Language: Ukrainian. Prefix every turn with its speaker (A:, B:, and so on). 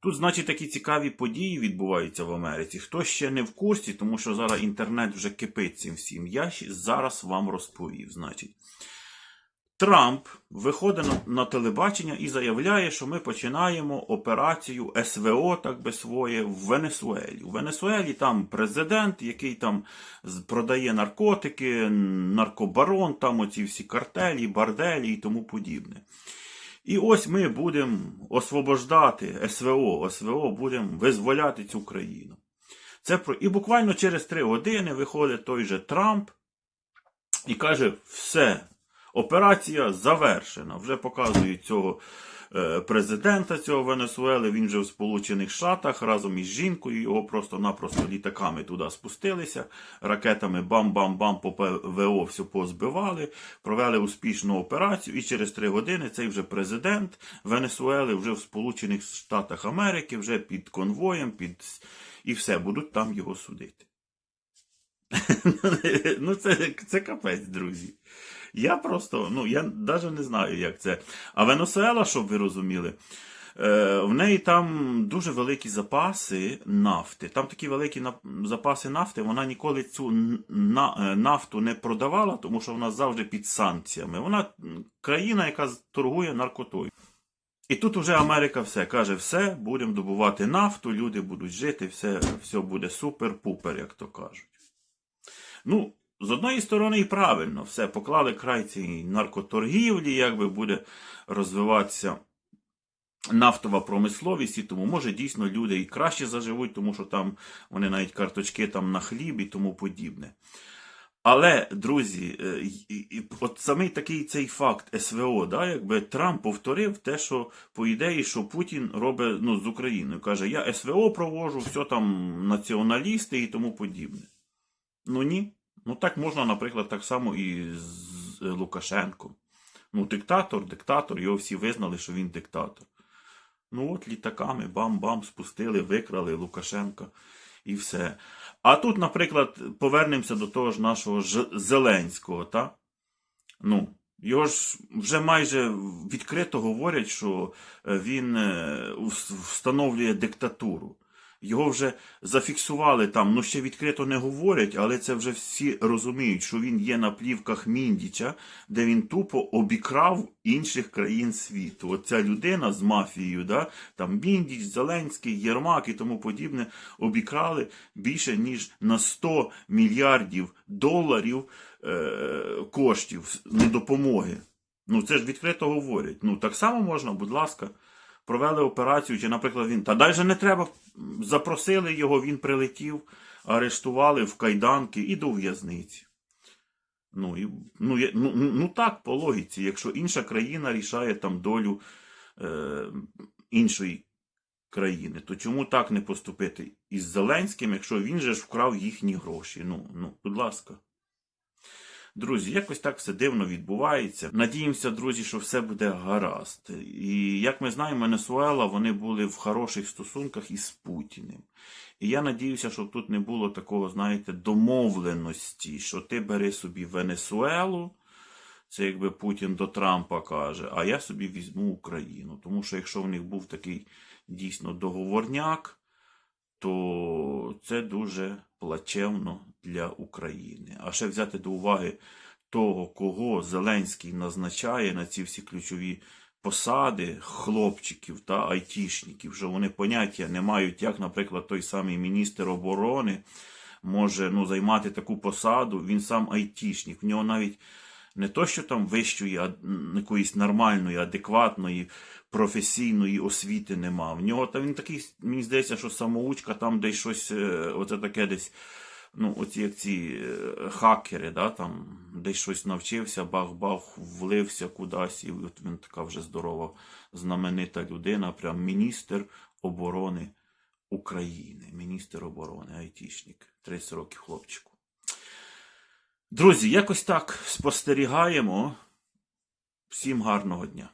A: Тут, значить, такі цікаві події відбуваються в Америці. Хто ще не в курсі, тому що зараз інтернет вже кипить цим всім. Я зараз вам розповів. Значить, Трамп виходить на, телебачення і заявляє, що ми починаємо операцію СВО, так би своє, в Венесуелі. У Венесуелі там президент, який там продає наркотики, наркобарон, там оці всі картелі, барделі і тому подібне. І ось ми будемо освобождати СВО, СВО будемо визволяти цю країну. Це про... І буквально через три години виходить той же Трамп і каже: все, операція завершена. Вже показують цього президента цього Венесуели. Він вже в Сполучених Штатах разом із жінкою. Його просто-напросто літаками туди спустилися, ракетами бам-бам-бам по ПВО все позбивали, провели успішну операцію. І через три години цей вже президент Венесуели вже в Сполучених Штатах Америки, вже під конвоєм, під і все, будуть там його судити. ну, це, це капець, друзі. Я просто, ну, я навіть не знаю, як це. А Венесуела, щоб ви розуміли, е, в неї там дуже великі запаси нафти. Там такі великі запаси нафти, вона ніколи цю е, нафту не продавала, тому що вона завжди під санкціями. Вона країна, яка торгує наркотою. І тут уже Америка все каже: все, будемо добувати нафту, люди будуть жити, все, все буде супер-пупер, як то кажуть. Ну, з одної сторони, і правильно, все, поклали край цій наркоторгівлі, якби буде розвиватися нафтова промисловість, і тому може дійсно люди і краще заживуть, тому що там вони навіть карточки там на хліб і тому подібне. Але, друзі, е, от самий такий цей факт СВО, да, якби Трамп повторив те, що по ідеї, що Путін робить ну, з Україною. Каже, я СВО провожу, все там націоналісти і тому подібне. Ну ні. Ну так можна, наприклад, так само і з Лукашенком. Ну, диктатор, диктатор, його всі визнали, що він диктатор. Ну от літаками бам-бам спустили, викрали Лукашенка і все. А тут, наприклад, повернемося до того ж нашого Ж- Зеленського, та? Ну, його ж вже майже відкрито говорять, що е, він е, встановлює диктатуру. Його вже зафіксували там, ну ще відкрито не говорять, але це вже всі розуміють, що він є на плівках Міндіча, де він тупо обікрав інших країн світу. Оця людина з мафією, да, там Міндіч, Зеленський, Єрмак і тому подібне, обікрали більше ніж на 100 мільярдів доларів е, коштів недопомоги. Ну це ж відкрито говорять. Ну так само можна, будь ласка провели операцію, чи, наприклад, він. Та далі не треба. Запросили його, він прилетів, арештували в кайданки і до в'язниці. Ну, і, ну, ну, ну, ну так, по логіці, якщо інша країна рішає там долю е, іншої країни, то чому так не поступити із Зеленським, якщо він же ж вкрав їхні гроші? Ну, ну, будь ласка. Друзі, якось так все дивно відбувається. Надіємося, друзі, що все буде гаразд. І як ми знаємо, Венесуела вони були в хороших стосунках із Путіним. І я надіюся, що тут не було такого, знаєте, домовленості, що ти бери собі Венесуелу, це якби Путін до Трампа каже, а я собі візьму Україну. Тому що якщо в них був такий дійсно договорняк, то це дуже плачевно для України. А ще взяти до уваги того, кого Зеленський назначає на ці всі ключові посади хлопчиків та айтішників, що вони поняття не мають, як, наприклад, той самий міністр оборони може ну, займати таку посаду, він сам айтішник. В нього навіть не то, що там вищої, якоїсь нормальної, адекватної, професійної освіти нема. В нього там він такий, мені здається, що самоучка там десь щось, е, оце таке десь. Ну, оці як ці е, хакери, да, там десь щось навчився, бах-бах, влився кудись, і от він така вже здорова, знаменита людина, прям міністр оборони України. Міністр оборони, айтішник, 30 років хлопчику. Друзі, якось так спостерігаємо. Всім гарного дня.